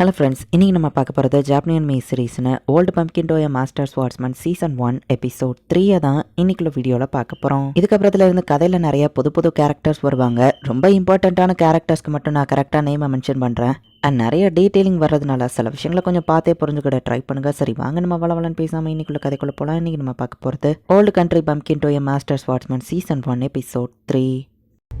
Hello friends இன்றைக்கி நம்ம பார்க்க போகிறது ஜாப்னியன் மே சீரீஸ்னு old bumpkin to master swordsman season one episode த்ரீயை தான் இன்னைக்குள்ள வீடியோவில் பார்க்க போகிறோம் இதுக்கப்புறத்துல இருந்து கதையில் நிறைய புது புது கேரக்டர்ஸ் வருவாங்க. ரொம்ப இம்பார்ட்டண்ட்டான கேரக்டர்ஸ்க்கு மட்டும் நான் கரெக்டாக நேமை மென்ஷன் பண்ணுறேன் அண்ட் நிறைய டீட்டெயிலிங் வர்றதுனால சில விஷயங்களை கொஞ்சம் பார்த்தே புரிஞ்சுக்கிட ட்ரை பண்ணுங்க. சரி வாங்க நம்ம வளவலன் பேசாமல் இன்னைக்குள்ள கதைக்குள்ள போகலாம் இன்றைக்கி நம்ம பார்க்க போகிறது old country bumpkin to master swordsman season one episode three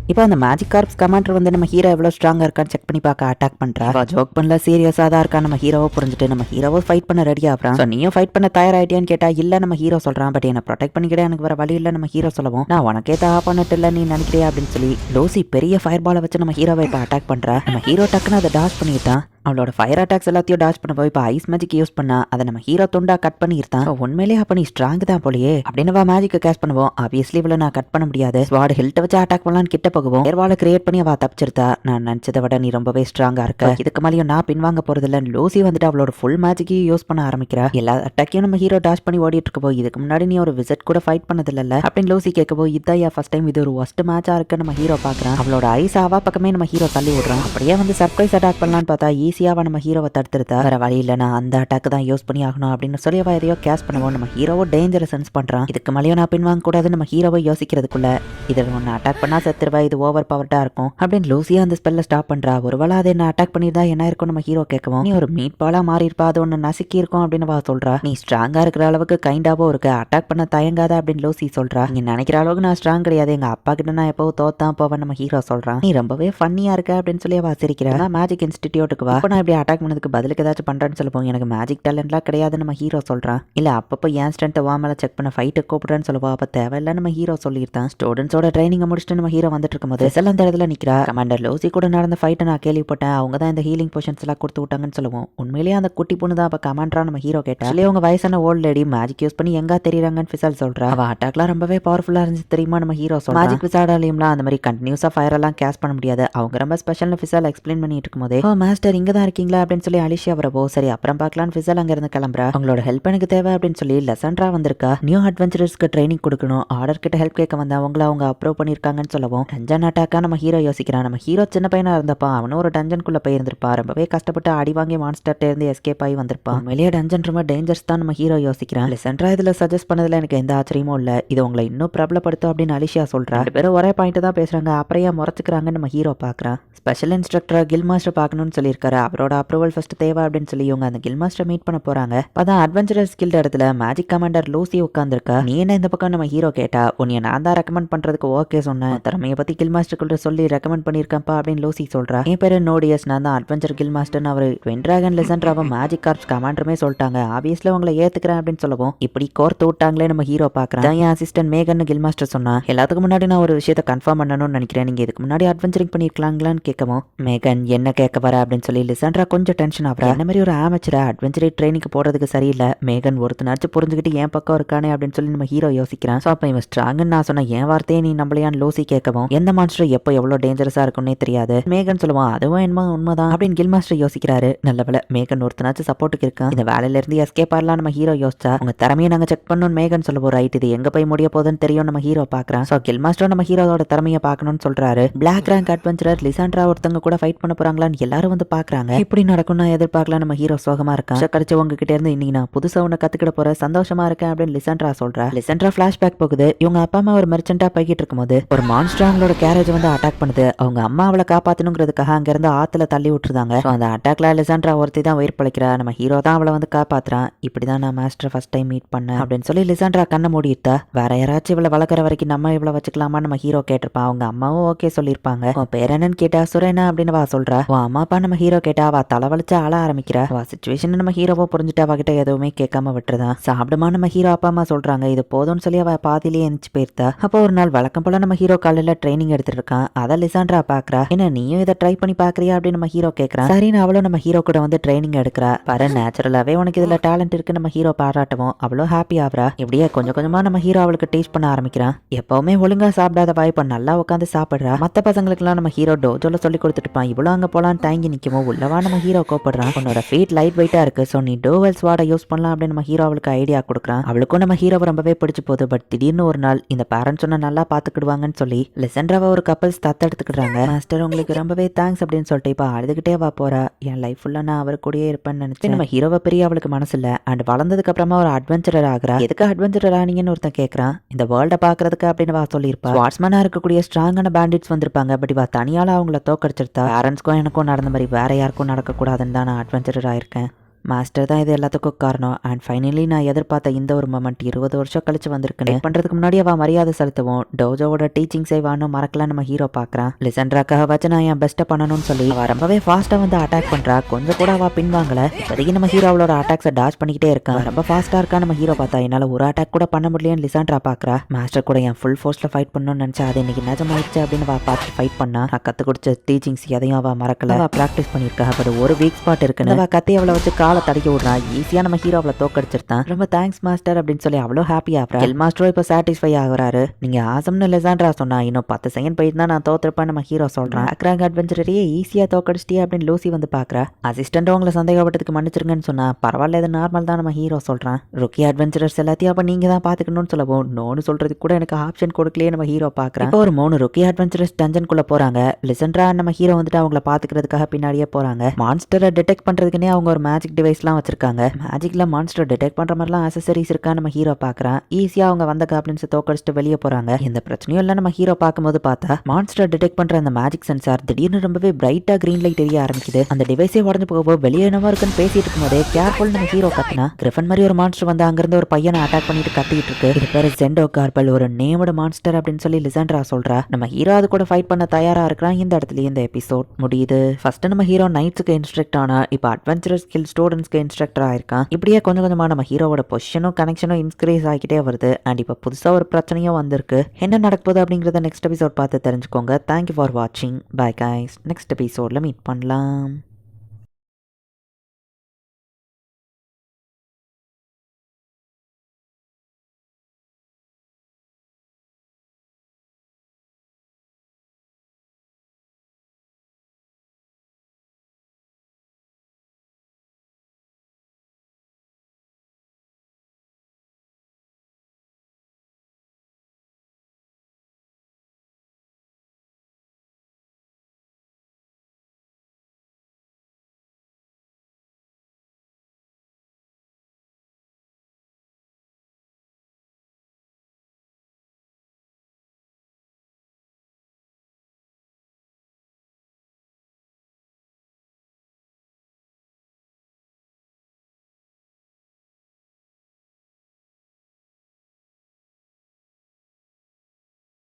இப்போ அந்த மேஜிக் கார்ப்ஸ் கமாண்டர் வந்து நம்ம ஹீரோ எவ்வளோ ஸ்ட்ராங்காக இருக்கான்னு செக் பண்ணி பார்க்க அட்டாக் பண்ணுறா ஜோக் பண்ணல சீரியஸாக தான் இருக்கா நம்ம ஹீரோவை புரிஞ்சுட்டு நம்ம ஹீரோவை ஃபைட் பண்ண ரெடி ஆகிறான் ஸோ நீயும் ஃபைட் பண்ண தயாராகிட்டியான்னு கேட்டால் இல்லை நம்ம ஹீரோ சொல்கிறான் பட் என்னை ப்ரொடெக்ட் பண்ணிக்கிட்டே எனக்கு வர வழி இல்லை நம்ம ஹீரோ சொல்லவும். நான் உனக்கே தா பண்ணிட்டு இல்லை நீ நினைக்கிறியா அப்படின்னு சொல்லி லோசி பெரிய ஃபயர் பாலை வச்சு நம்ம ஹீரோவை இப்போ அட்டாக் பண்ணுறா நம்ம ஹீரோ டக்குன்னு அதை டாஷ் பண்ணிட்டான். அவளோட ஃபயர் அட்டாக்ஸ் எல்லாத்தையும் டாச் பண்ண போய் இப்போ ஐஸ் மேஜிக் யூஸ் பண்ணா அதை நம்ம ஹீரோ துண்டா கட் பண்ணியிருந்தான் So, உண்மையிலேயே அப்ப நீ ஸ்ட்ராங் தான் போலயே. அப்படின்னு வா மேஜிக் கேஷ் பண்ணுவோம். ஆப்வியஸ்லி இவ்வளோ நான் கட் பண்ண முடியாது. ஸ்வாட் ஹெல்ட்டை வச்சு அட்டாக் பண்ணலான்னு கிட்ட போகவும். ஏர்வால கிரியேட் பண்ணி அவள் தப்பிச்சிருத்தா. நான் நினைச்சதை விட நீ ரொம்பவே ஸ்ட்ராங்கா இருக்க. இதுக்கு மேலேயும் நான் பின்வாங்க போறது இல்ல லூசி வந்துட்டு அவளோட ஃபுல் மேஜிக்கையும் யூஸ் பண்ண ஆரம்பிக்கிறா. எல்லா அட்டாக்கையும் நம்ம ஹீரோ டாஷ் பண்ணி ஓடிட்டு இருக்க இதுக்கு முன்னாடி நீ ஒரு விசிட் கூட ஃபைட் பண்ணது இல்ல அப்படின்னு லூசி கேட்க போய் இதான் ஃபர்ஸ்ட் டைம் இது ஒரு ஒஸ்ட் மேட்சா இருக்கு நம்ம ஹீரோ பாக்குறான். அவளோட ஐஸ் ஆவா பக்கமே நம்ம ஹீரோ தள்ளி விடுறான். அப்படியே வந்து சர்ப்ரைஸ் அட்டாக் பண்ணலான்னு பார்த்தா ஈஸியாவா நம்ம ஹீரோவை தடுத்துருத்தா வேற வழி இல்ல. நான் அந்த அட்டாக் தான் யூஸ் பண்ணி ஆகணும் அப்படின்னு சொல்லி அவ எதையோ கேஸ் பண்ணுவோம் நம்ம ஹீரோவோ டேஞ்சரை சென்ஸ் பண்றான். இதுக்கு மலையோ நான் பின்வாங்க கூடாது. நம்ம ஹீரோவை யோசிக்கிறதுக்குள்ள இதில் ஒன்று அட்டாக் பண்ணா செத்துருவா. இது ஓவர் பவர்டா இருக்கும். அப்படின்னு லூசியா அந்த ஸ்பெல்ல ஸ்டாப் பண்றா. ஒருவேளை அதை என்ன அட்டாக் பண்ணியிருந்தா என்ன இருக்கும் நம்ம ஹீரோ கேட்கவும். நீ ஒரு மீட் பாலாக மாறி இருப்பா அது ஒன்று நசுக்கி இருக்கும் அப்படின்னு வா சொல்றா. நீ ஸ்ட்ராங்கா இருக்கிற அளவுக்கு கைண்டாவோ இருக்கு அட்டாக் பண்ண தயங்காத அப்படின்னு லூசி சொல்றா. நீ நினைக்கிற அளவுக்கு நான் ஸ்ட்ராங் கிடையாது. எங்க அப்பா கிட்ட நான் எப்போ தோத்தான் போவேன் நம்ம ஹீரோ சொல்றான். நீ ரொம்பவே ஃபன்னியா இருக்க அப்படின்னு சொல்லி வா சிரிக்கிறா. மேஜிக் இன்ஸ்டிடியூட்டுக்கு வா. அப்ப நான் இப்படி அட்டாக் பண்ணதுக்கு பதிலுக்கு ஏதாச்சும் பண்றேன்னு சொல்லுவோம் எனக்கு மேஜிக் டேலண்ட்லாம் கிடையாது நம்ம ஹீரோ சொல்றான் இல்ல அப்பப்போ ஏன் ஸ்ட்ரென்த்தை வா மேல செக் பண்ண ஃபைட்டு கூப்பிடுறேன்னு சொல்லுவா. அப்ப தேவையில்ல நம்ம ஹீரோ சொல்லியிருந்தான். ஸ்டூடெண்ட்ஸோட ட்ரைனிங்கை முடிச்சுட்டு நம்ம ஹீரோ வந்துட்டு இருக்கும்போது செல் அந்த இடத்துல நிக்கிறா. கமாண்டர் லூசி கூட நடந்த ஃபைட்டை நான் கேள்விப்பட்டேன். அவங்க தான் இந்த ஹீலிங் பொஷன்ஸ் எல்லாம் கொடுத்து விட்டாங்கன்னு சொல்லுவோம். உண்மையிலேயே அந்த குட்டி பொண்ணு தான் அப்ப கமாண்டரா நம்ம ஹீரோ கேட்டா. actually அவங்க வயசான ஓல்ட் லேடி மேஜிக் யூஸ் பண்ணி எங்க தெரியுறாங்கன்னு ஃபிசல் சொல்றா. அவ அட்டாக்லாம் ரொம்பவே பவர்ஃபுல்லா இருந்துச்சு தெரியுமா நம்ம ஹீரோ சொல்றா. மேஜிக் விசாடாலையும்லாம் அந்த மாதிரி கண்டினியூஸா ஃபயர் எல்லாம் கேஸ் பண்ண முடியாது. அவங்க ரொம்ப ஸ்பெஷல்னு ஃபிசல் எக்ஸ்பிளைன் பண்ணிட்டு இருக்கும்போதே மாஸ்டர் இங்க தான் இருக்கீங்களா அப்படின்னு சொல்லி அலிஷியா வரவோ சரி அப்புறம் பார்க்கலாம் ஃபிசல் அங்கேருந்து கிளம்புறா. அவங்களோட ஹெல்ப் எனக்கு தேவை அப்படின்னு சொல்லி லெசன்ட்ரா வந்திருக்கா. நியூ அட்வென்ச்சரஸ்க்கு ட்ரைனிங் கொடுக்கணும். ஆர்டர் கிட்ட ஹெல்ப் கேட்க வந்தா அவங்கள அவங்க அப்ரூவ் பண்ணியிருக்காங்கன்னு சொல்லவும் டஞ்சன் அட்டாக்கா நம்ம ஹீரோ யோசிக்கிறான். நம்ம ஹீரோ சின்ன பையனா இருந்தப்பா அவனும் ஒரு டஞ்சனுக்குள்ளே போயிருந்திருப்பா. ரொம்பவே கஷ்டப்பட்டு அடி வாங்கி மான்ஸ்டர்ட்ட இருந்து எஸ்கேப் ஆகி வந்திருப்பான் வெளியே டஞ்சன் ரொம்ப டேஞ்சர்ஸ் தான் நம்ம ஹீரோ யோசிக்கிறான். லெசன்ட்ரா இதுல சஜஸ்ட் பண்ணதுல எனக்கு எந்த ஆச்சரியமும் இல்ல. இது உங்களை இன்னும் பிரபலப்படுத்தும் அப்படின்னு அலிஷியா சொல்றா. வெறும் ஒரே பாயிண்ட் தான் பேசுறாங்க. அப்புறம் ஏன் முறைச்சுக்கிறாங்கன்னு நம்ம ஹீரோ பாக்குறான். ஸ்பெஷல் இன்ஸ்ட்ரக்டர் கில் மாஸ்டர் பார்க்கணும்னு சொல்லியிருக்காரு. அவரோட அப்ரூவல் ஃபர்ஸ்ட் தேவை அப்படின்னு சொல்லி இவங்க அந்த கில் மாஸ்டர் மீட் பண்ண போறாங்க. அதான் அட்வென்ச்சரஸ் கில்ட் இடத்துல மேஜிக் கமாண்டர் லூசி உட்காந்துருக்கா நீ என்ன இந்த பக்கம் நம்ம ஹீரோ கேட்டா? உன்னை நான் தான் ரெக்கமெண்ட் பண்றதுக்கு ஓகே சொன்னேன். திறமைய திறமையை பத்தி கில் மாஸ்டர் சொல்லி ரெக்கமெண்ட் பண்ணியிருக்கேன்ப்பா அப்படின்னு லூசி சொல்றா. என் பேரு நோடியஸ் நான் தான் அட்வென்ச்சர் கில் மாஸ்டர்னு அவர் வென்ட்ராகன் டிராகன் லெசன்ட்ராவை மேஜிக் கார்ப்ஸ் கமாண்டருமே சொல்லிட்டாங்க. ஆப்வியஸ்ல உங்களை ஏத்துக்கிறேன் அப்படின்னு சொல்லவும் இப்படி கோர்த்து விட்டாங்களே நம்ம ஹீரோ பாக்குறேன் தான் என் அசிஸ்டன்ட் மேகன் கில் மாஸ்டர் சொன்னா. எல்லாத்துக்கும் முன்னாடி நான் ஒரு விஷயத்த கன்ஃபார்ம் பண்ணணும்னு நினைக்கிறேன். நீங்க இதுக்கு முன்னாடி அட்வென்ச்சரிங் பண்ணிருக்கலாங்களான்னு கேட்கவும் மேகன் என்ன கேட்க வர? அப்படின்னு சொல்லி லிசன்ட்ரா கொஞ்சம் டென்ஷன் ஆகுறா. என்ன மாதிரி ஒரு ஆமச்சரா அட்வென்ச்சரி ட்ரைனிங்க்கு போறதுக்கு சரியில்லை. மேகன் ஒருத்தனாச்சும் புரிஞ்சுக்கிட்டு என் பக்கம் இருக்கானே அப்படின்னு சொல்லி நம்ம ஹீரோ யோசிக்கிறான். ஸோ அப்போ இவன் ஸ்ட்ராங்னு நான் சொன்ன என் வார்த்தையை நீ நம்மளையான்னு லோசி கேட்கவும் எந்த மாஸ்டர் எப்போ எவ்வளோ டேஞ்சரஸா இருக்கும்னே தெரியாது. மேகன் சொல்லுவான் அதுவும் என்னமோ உண்மைதான் அப்படின்னு கில் மாஸ்டர் யோசிக்கிறாரு. நல்ல வேலை மேகன் ஒருத்தனாச்சும் சப்போர்ட்டுக்கு இருக்கான். இந்த வேலையில இருந்து எஸ்கேப் ஆகலாம் நம்ம ஹீரோ யோசிச்சா உங்க திறமையை நாங்க செக் பண்ணணும் மேகன் சொல்லுவோம் ரைட் இது எங்க போய் முடிய போகுதுன்னு தெரியும் நம்ம ஹீரோ பாக்குறான் ஸோ கில் மாஸ்டர் நம்ம ஹீரோவோட திறமையை பார்க்கணும்னு சொல்றாரு. பிளாக் ரேங்க் அட்வென்ச்சரர் லிசாண்ட்ரா ஒருத்தங்க கூட ஃபைட் பண்ண போறாங்களான்னு எல்லாரும் வந்து பாக்குறாங்க இப்படி நடக்கும் நான் எதிர்பார்க்கலாம் நம்ம ஹீரோ சோகமா இருக்கான். கிடைச்ச உங்ககிட்ட இருந்து இன்னைக்கு நான் புதுசா உன்னை கத்துக்கிட போறேன். சந்தோஷமா இருக்கேன் அப்படின்னு லிசன்ட்ரா சொல்றா. லிசன்ட்ரா பிளாஷ்பேக் போகுது. இவங்க அப்பா அம்மா ஒரு மெர்ச்சென்டா போய்கிட்டு இருக்கும்போது ஒரு மான்ஸ்டர் அவங்களோட கேரேஜ் வந்து அட்டாக் பண்ணுது. அவங்க அம்மா அவளை காப்பாத்தணுங்கிறதுக்காக அங்க இருந்து ஆத்துல தள்ளி விட்டுருந்தாங்க. அந்த அட்டாக்ல லிசன்ட்ரா ஒருத்தி தான் உயிர் பழைக்கிறா. நம்ம ஹீரோ தான் அவளை வந்து காப்பாத்துறான். இப்படிதான் நான் மாஸ்டர் ஃபர்ஸ்ட் டைம் மீட் பண்ணேன் அப்படின்னு சொல்லி லிசன்ட்ரா கண்ணை மூடிட்டா. வேற யாராச்சும் இவளை வளர்க்குற வரைக்கும் நம்ம இவளை வச்சுக்கலாமா நம்ம ஹீரோ கேட்டிருப்பான். அவங்க அம்மாவும் ஓகே சொல்லியிருப்பாங்க. உன் பேர் என்னன்னு கேட்டா சுரேனா அப்படின்னு வா சொல்றா. உன் அம்மா அப்பா நம்ம ஹீரோ கேட்டா அவ தலைவலிச்சு ஆள ஆரம்பிக்கிறா. அவ சுச்சுவேஷன் நம்ம ஹீரோவோ புரிஞ்சுட்டு அவகிட்ட எதுவுமே கேட்காம விட்டுருதான் சாப்பிடுமா நம்ம ஹீரோ அப்பா அம்மா சொல்றாங்க. இது போதும்னு சொல்லி அவ பாதிலேயே எந்திச்சு போயிருந்தா அப்போ ஒரு நாள் வழக்கம் போல நம்ம ஹீரோ காலையில ட்ரைனிங் எடுத்துட்டு இருக்கான். அதை லிசாண்ட்ரா பாக்குறா. என்ன நீயும் இதை ட்ரை பண்ணி பாக்குறியா அப்படின்னு நம்ம ஹீரோ கேக்குறான் சரின்னு அவளும் நம்ம ஹீரோ கூட வந்து ட்ரைனிங் எடுக்கிறா. பாரு நேச்சுரலாவே உனக்கு இதுல டேலண்ட் இருக்கு. நம்ம ஹீரோ பாராட்டவும். அவ்வளோ ஹாப்பி ஆகுறா. இப்படியே கொஞ்சம் கொஞ்சமா நம்ம ஹீரோ அவளுக்கு டீச் பண்ண ஆரம்பிக்கிறான் எப்பவுமே ஒழுங்கா சாப்பிடாத வாய்ப்பா நல்லா உட்காந்து சாப்பிடுறா. மத்த பசங்களுக்குலாம் நம்ம ஹீரோ டோஜோல சொல்லி கொடுத்துட்டு இருப்பான். இவ்வளோ அங்க போலான்னு தாங்கி நிற்கவும் உள்ள நம்ம ஹீரோ கோப்படுறான்? உன்னோட ஃபீட் லைட் வெயிட்டா இருக்கு. ஸோ நீ டோவல் ஸ்வாடை யூஸ் பண்ணலாம் அப்படின்னு நம்ம ஹீரோ அவளுக்கு ஐடியா கொடுக்குறான். அவளுக்கும் நம்ம ஹீரோவை ரொம்பவே பிடிச்சி போகுது. பட் திடீர்னு ஒரு நாள் இந்த பேரண்ட்ஸ் சொன்ன நல்லா பாத்துக்கிடுவாங்கன்னு சொல்லி லிசன்ட்ராவை ஒரு கப்பல்ஸ் தத்தெடுத்துக்கிடுறாங்க மாஸ்டர் உங்களுக்கு ரொம்பவே தேங்க்ஸ் அப்படின்னு சொல்லிட்டு இப்போ அழுதுகிட்டே வா போறா. என் லைஃப் ஃபுல்லா நான் அவர் கூடயே இருப்பேன்னு நினைச்சு நம்ம ஹீரோவை பெரிய அவளுக்கு மனசு இல்ல அண்ட் வளர்ந்ததுக்கு அப்புறமா ஒரு அட்வென்ச்சரர் ஆகிறா. எதுக்கு அட்வென்ச்சரர் ஆனீங்கன்னு ஒருத்தன் கேட்கறான் இந்த வேர்ல்ட பாக்குறதுக்கு அப்படின்னு வா சொல்லியிருப்பா. வாட்ஸ்மேனா இருக்கக்கூடிய ஸ்ட்ராங்கான பேண்டிட்ஸ் வந்திருப்பாங்க. பட் இவ தனியால அவங்கள தோக்கடிச்சிருத்தா. பேரண்ட்ஸ்க்கும் எனக்கும் நடந்த மாதிரி வேற யாருக்கும் நடக்கக்கூடாதுன்னு தான் நான் அட்வென்ச்சரர் இருக்கேன் மாஸ்டர் தான் இது எல்லாத்துக்கும் காரணம். அண்ட் ஃபைனலி நான் எதிர்பார்த்த இந்த ஒரு மொமெண்ட் இருபது வருஷம் கழிச்சு வந்திருக்குன்னு. பண்றதுக்கு முன்னாடி அவ மரியாதை செலுத்துவோம். டோஜோவோட டீச்சிங் செய்வான்னு மறக்கல நம்ம ஹீரோ பாக்குறான் லிசன்ட்ராக்காக வச்சு நான் என் பெஸ்ட்டை பண்ணணும்னு சொல்லி அவ ரொம்பவே ஃபாஸ்டா வந்து அட்டாக் பண்றா. கொஞ்சம் கூட அவ பின்வாங்கல. இப்போதைக்கு நம்ம ஹீரோ அவளோட அட்டாக்ஸை டாச் பண்ணிக்கிட்டே இருக்கான். ரொம்ப ஃபாஸ்டா இருக்கா நம்ம ஹீரோ பார்த்தா? என்னால ஒரு அட்டாக் கூட பண்ண முடியலன்னு லிசாண்ட்ரா பாக்குறா மாஸ்டர் கூட என் ஃபுல் ஃபோர்ஸ்ல ஃபைட் பண்ணணும்னு நினைச்சா அது இன்னைக்கு நிஜமாயிடுச்சு அப்படின்னு அவ பார்த்து ஃபைட் பண்ணா. நான் கத்து கொடுத்த டீச்சிங்ஸ் எதையும் அவ மறக்கல. அவ ப்ராக்டிஸ் பண்ணிருக்கா பட் ஒரு வீக் ஸ்பாட் இருக்குன்னு. அவ கத்தி அவளை வச்சு காலை தடுக்கி விடுறா. ஈஸியா நம்ம ஹீரோ அவளை தோக்கடிச்சிருந்தான் ரொம்ப தேங்க்ஸ் மாஸ்டர் அப்படின்னு சொல்லி அவ்வளோ ஹாப்பி ஆகிறா. எல் மாஸ்டரும் இப்போ சாட்டிஸ்ஃபை ஆகுறாரு. நீங்க ஆசம்னு லெசாண்ட்ரா சொன்னா. இன்னும் பத்து செகண்ட் போயிட்டு தான் நான் தோத்துருப்பேன் நம்ம ஹீரோ சொல்றான். அக்ராங் அட்வென்ச்சரையே ஈஸியா தோக்கடிச்சிட்டியே அப்படின்னு லூசி வந்து பாக்குறா அசிஸ்டன்ட் உங்களை சந்தேகப்பட்டதுக்கு மன்னிச்சிருங்கன்னு சொன்னா பரவாயில்ல இது நார்மல் தான் நம்ம ஹீரோ சொல்றான். ருக்கி அட்வென்ச்சரர்ஸ் எல்லாத்தையும் அப்ப நீங்க தான் பாத்துக்கணும்னு சொல்லவும் நோன்னு சொல்றதுக்கு கூட எனக்கு ஆப்ஷன் கொடுக்கலையே நம்ம ஹீரோ பாக்குறேன் இப்போ ஒரு மூணு ருக்கி அட்வென்ச்சரஸ் டஞ்சனுக்குள்ள போறாங்க. லிசன்ட்ரா நம்ம ஹீரோ வந்துட்டு அவங்கள பாத்துக்கிறதுக்காக பின்னாடியே போறாங்க. மான்ஸ்டரை டிடெக்ட் பண்றதுக்குனே அவங்க ஒரு மேஜிக் டிவைஸ்லாம் வச்சிருக்காங்க. மேஜிக்ல மான்ஸ்டர் டிடெக்ட் பண்ற மாதிரிலாம் அசசரிஸ் இருக்கா நம்ம ஹீரோ பார்க்குறான் ஈஸியா அவங்க வந்த காப்ளின்ஸ் தோக்கடிச்சிட்டு வெளியே போறாங்க. எந்த பிரச்சனையும் இல்லை நம்ம ஹீரோ பார்க்கும்போது பார்த்தா மான்ஸ்டர் டிடெக்ட் பண்ற அந்த மேஜிக் சென்சார் திடீர்னு ரொம்பவே பிரைட்டா கிரீன் லைட் தெரிய ஆரம்பிக்குது. அந்த டிவைஸே உடஞ்சு போகவோ வெளியே என்னவா இருக்குன்னு பேசிட்டு இருக்கும்போது கேர்ஃபுல் நம்ம ஹீரோ கத்துனா கிரிஃபன் மாதிரி ஒரு மான்ஸ்டர் வந்து அங்கிருந்து ஒரு பையனை அட்டாக் பண்ணிட்டு கத்திட்டு இருக்கு. இது பேர் ஜெண்டோ கார்பல் ஒரு நேமோட மான்ஸ்டர் அப்படின்னு சொல்லி லிசண்ட்ரா சொல்றா. நம்ம ஹீரோ அது கூட ஃபைட் பண்ண தயாரா இருக்கிறான் இந்த இடத்துல இந்த எபிசோட் முடியுது. ஃபர்ஸ்ட் நம்ம ஹீரோ நைட்ஸுக்கு இன்ஸ்ட்ரக்ட் ஆனா இப்போ அட்வென்ச்சரஸ் ஸ்கில் ஸ்டோர் ஸ்டூடெண்ட்ஸ்க்கு இன்ஸ்ட்ரக்டர் ஆயிருக்கான். இப்படியே கொஞ்சம் கொஞ்சமாக நம்ம ஹீரோவோட பொசிஷனும் கனெக்ஷனும் இன்க்ரீஸ் ஆகிக்கிட்டே வருது. அண்ட் இப்போ புதுசாக ஒரு பிரச்சனையும் வந்திருக்கு. என்ன நடக்குது அப்படிங்கிறத நெக்ஸ்ட் எபிசோட் பார்த்து தெரிஞ்சுக்கோங்க. தேங்க்யூ ஃபார் வாட்சிங் பை கைஸ் நெக்ஸ்ட் எபிசோடில் மீட் பண்ணலாம்.